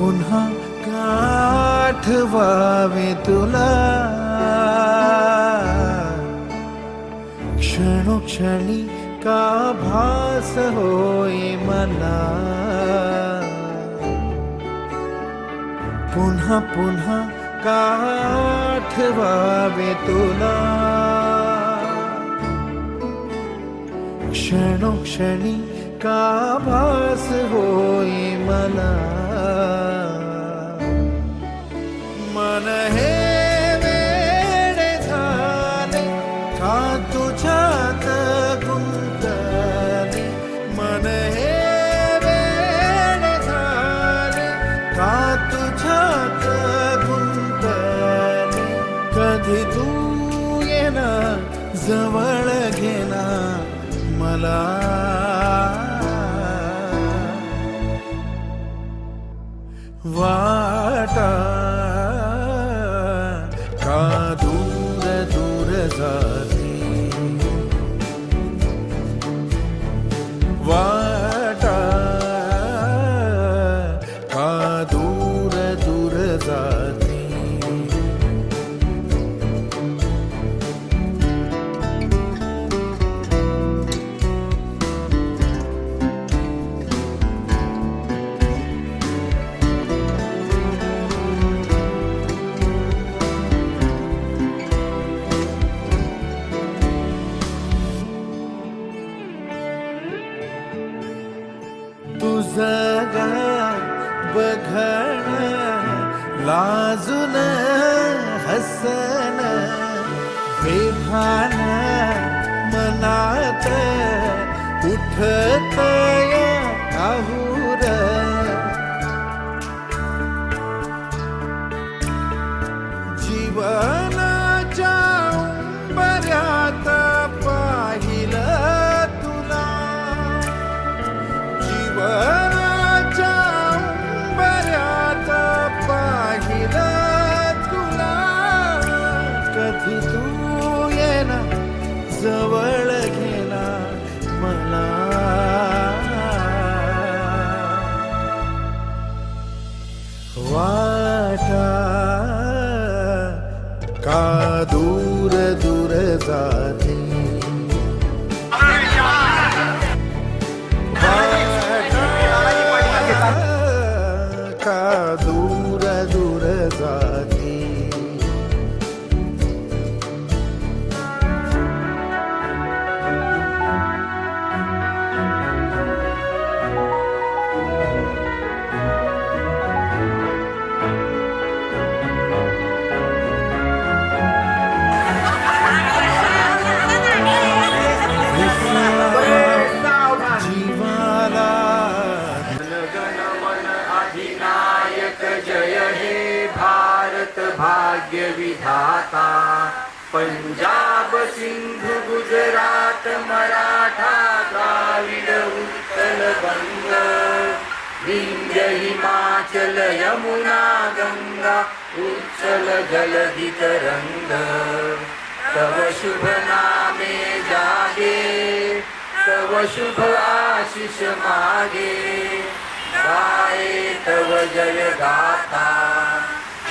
पुन्हा गाठवावे तुला। क्षणोक्षणी का भास होय मला पुन्हा पुन्हा काठवावे तुला। क्षणोक्षणी का भास होई मला मन हे वेडे झाले का तुझ्यात गुंतले मन हे वेडे झाले का तुझ्यात गुंतले कधी तू येणार जवळ घेणार मला वाटा बघण लाजून हसन बेभान मनात उठत काहूर भाग्य विधाता पंजाब सिंधु गुजरात मराठा द्राविड उत्कल बंग। विंध्य हिमाचल यमुना गंगा उच्चल जलधि तरंग तव शुभ नामे जागे तव शुभ आशिष मागे। गाये तव जय गाता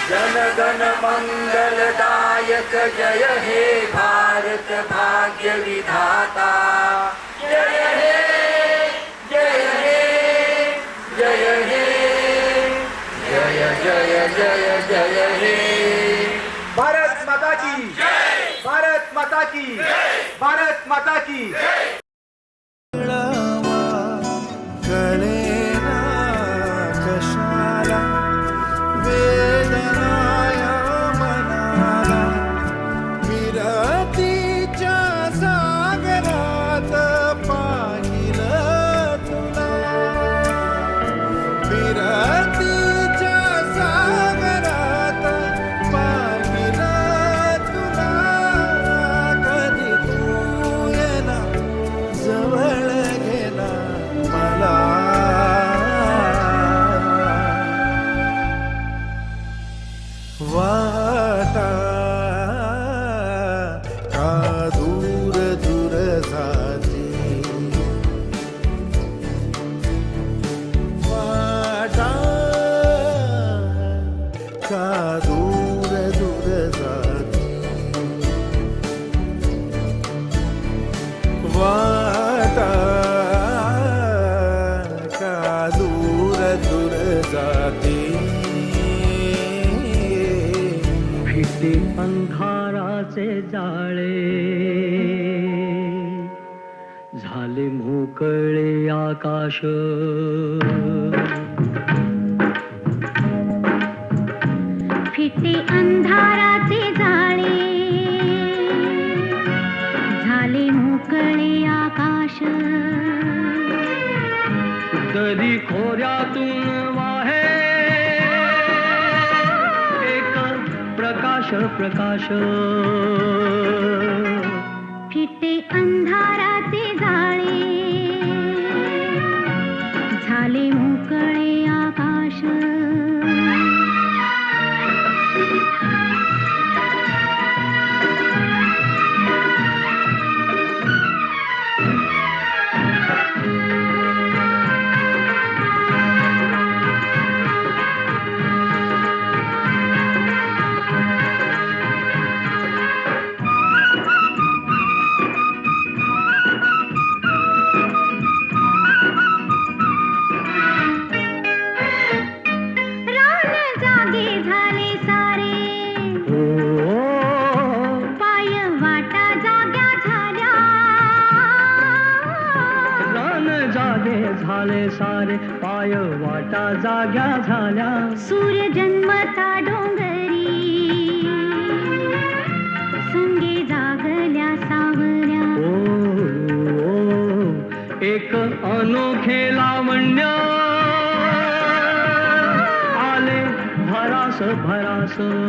जनगण मंगलदायक जय हे भारत भाग्य विधाता। जय हे जय हे जय हे जय जय जय जय हे। भारत माता की। भारत माता की। भारत माता की। ते अंधाराचे जाळे. झाले मोकळे आकाश. फिटे प्रकाश. प्रकाश फिटे सारे पाय वाटा जाग्या झाल्या. सूर्य जन्मता डोंगरी संगे जागल्या सावल्या ओ, ओ, एक अनोखे लावण्य. आले भरास भरास.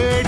ಹೇಳಿ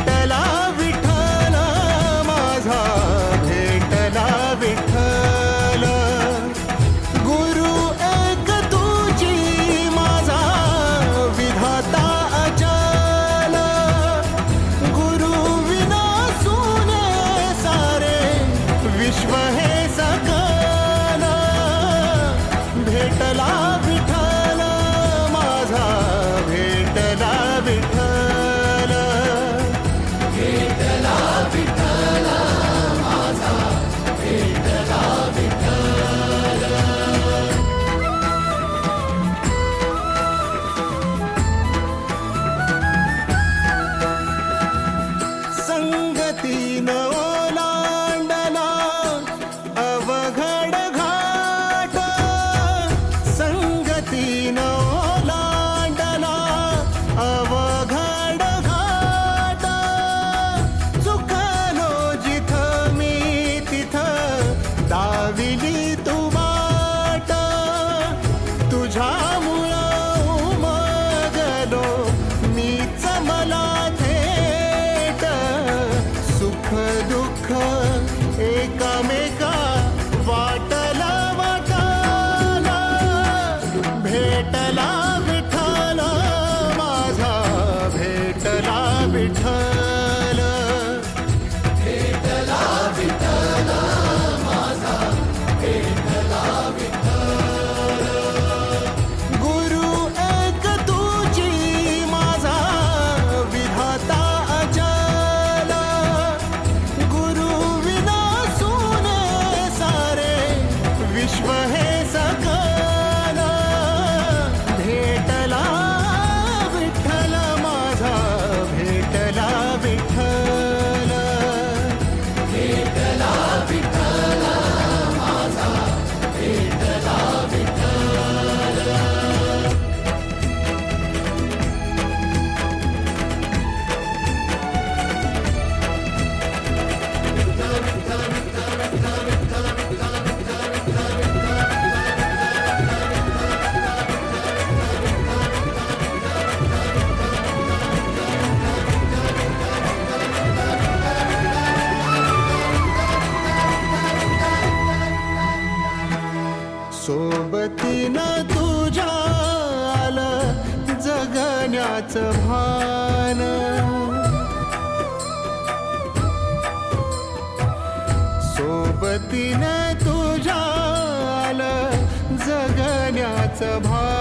वतीने तुझ्या जगण्याचं भाव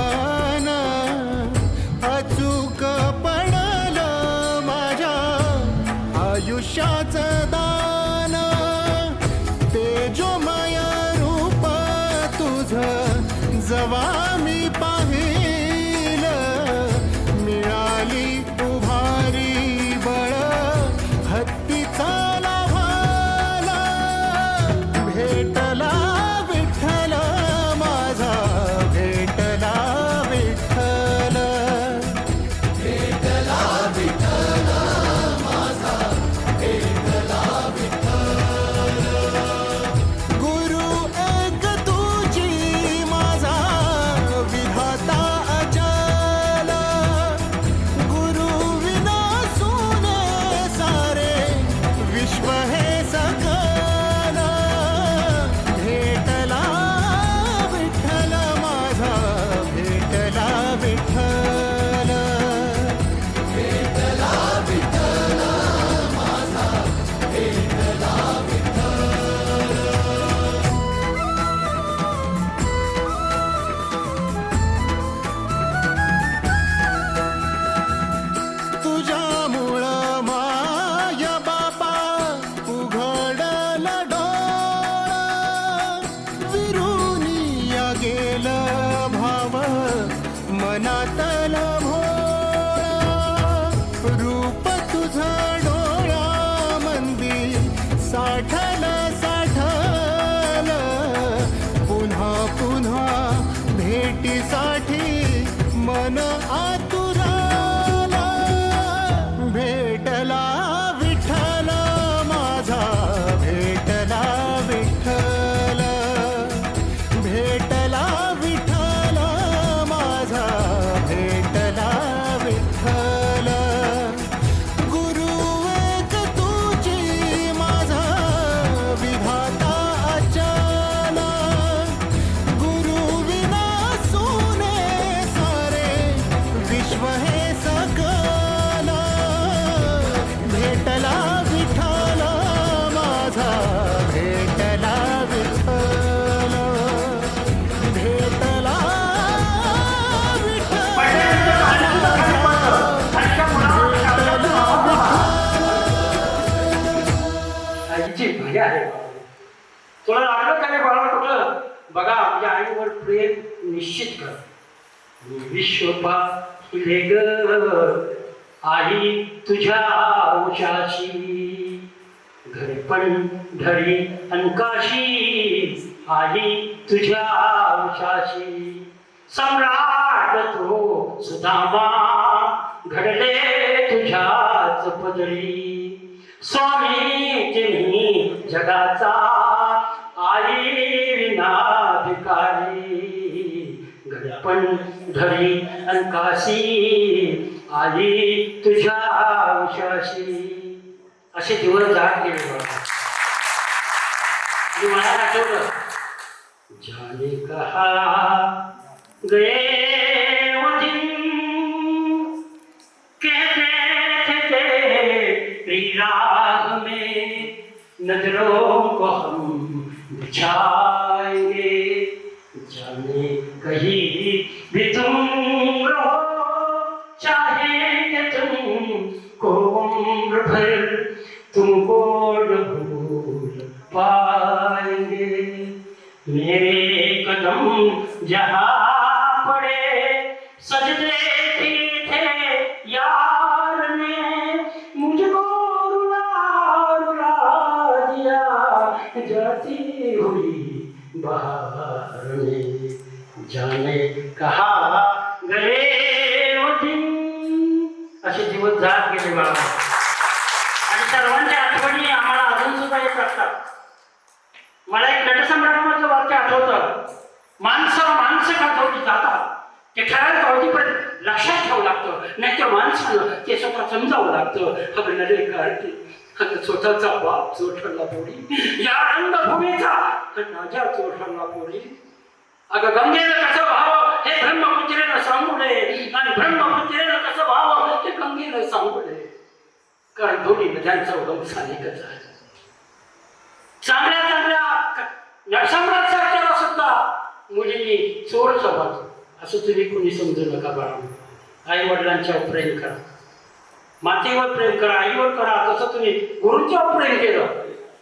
आहे. तुला लागलं काय बाळा कुठं? बघा आमच्या आईवर प्रेम निश्चित कर. विश्वपा आई तुझ्या उशाशी घरपण धरी अंकाशी आई तुझ्या उशाशी सम्राट तो सुदामा घडले तुझ्याच पदरी. स्वामी जिनी जगाचा आई विनाधिकारी गडपण धरी अनकाशी आई तुझ्या उशाशी असे दिवस जात गेले आणि मला आठवलं जाने कहा गए तेरी राह में नजरों को हम बिछाएंगे जाने कहीं भी तुम रहो चाहेंगे तुम को उम्र भर तुमको न भूल पाएंगे। मेरे कदम जहाँ स्वतःचा बाप चोठरला पोरी. या रंगभूमीचा राजा चोठरला पोरी. अगं गंगेनं कसं व्हावं हे ब्रह्मपुत्रेनं सांगू नये आणि ब्रह्मपुत्रेनं कसं व्हावं हे गंगेनं सांगू नये कारण दोन्ही नद्यांचा उगम स्थानिकच आहे. चांगल्या चांगल्या नटसम्राट सारख्याला सुद्धा मुलींनी चोर समज असं तुम्ही कुणी समजू नका बाळा आई वडिलांच्या प्रेम करा. मातेवर प्रेम करा आईवर करा जसं तुम्ही गुरुंच्यावर प्रेम केलं.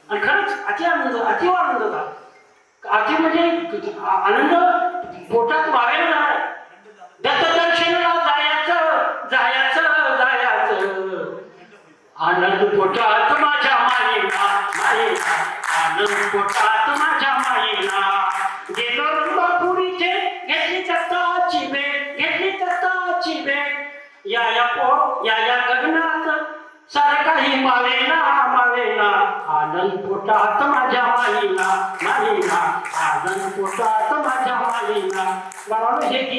आणि खरंच अति आनंद अतिव आनंद झाला. अति म्हणजे आनंद पोटात मावेल जाणार दत्तदर्शनाला जायचं जायचं जायचं. आनंद पोटात माझ्या मायेला आनंद पोटात माझ्या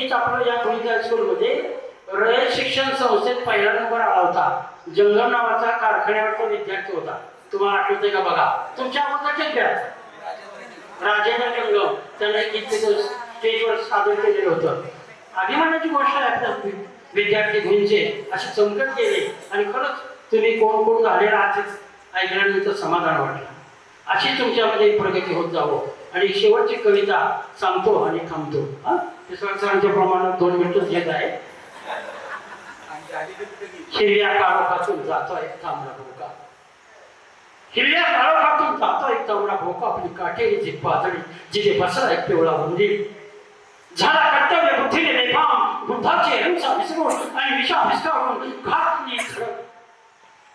बाळांनो आपलं या कोणत्या स्कूलमध्ये रयत शिक्षण संस्थेत पहिला नंबर आला होता. जंगम नावाचा कारखान्यावरचा विद्यार्थी होता. तुम्हाला आठवतंय का बघा? तुमच्या अगोदरचे खेळ राजेंद्र जंगम त्याने गीत स्टेजवर सादर केलेलं होतं. अभिमानाची गोष्ट आहे आपल्या विद्यार्थी गुंचे असे चमकत गेले आणि खरंच तुम्ही कोण कोण झालेला आहात ऐकल्यानंतर समाधान वाटलं. अशी तुमच्यामध्ये प्रगती होत जावं. आणि शेवटची कविता सांगतो आणि थांबतो. हा? सरांच्या प्रमाणात दोन मिनिटच घेत आहे. हिरव्या काळोखातून जातो एक तांबडा भोका. हिरव्या काळोखातून जातो एक तांबडा भोका आपली काटेरीची पातळी जिथे बसला एक पिवळा मंदिर झाला कर्तव्य बुद्धीने बेफाम बुद्धाचे हिंसा विसरून आणि विषा विस्तारून घातली खरं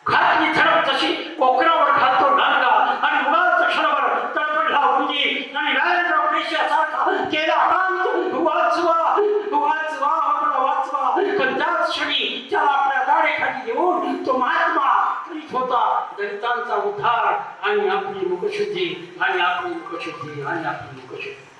घातली झडप जशी कोकरावर घालतो डांगा आणि मुळात क्षणावर तळपडला उंजी आणि रायराव पेशासारखा केला कांत वाचवा वाचवा आपला वाचवा पण क्षणी त्याला आपल्या दाढेखाली घेऊन तो महात्मा होता दलितांचा उद्धार आणि आपली मुखशुद्धी आणि आपली मुखशुद्धी आणि आपली मुखशुद्धी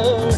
Oh.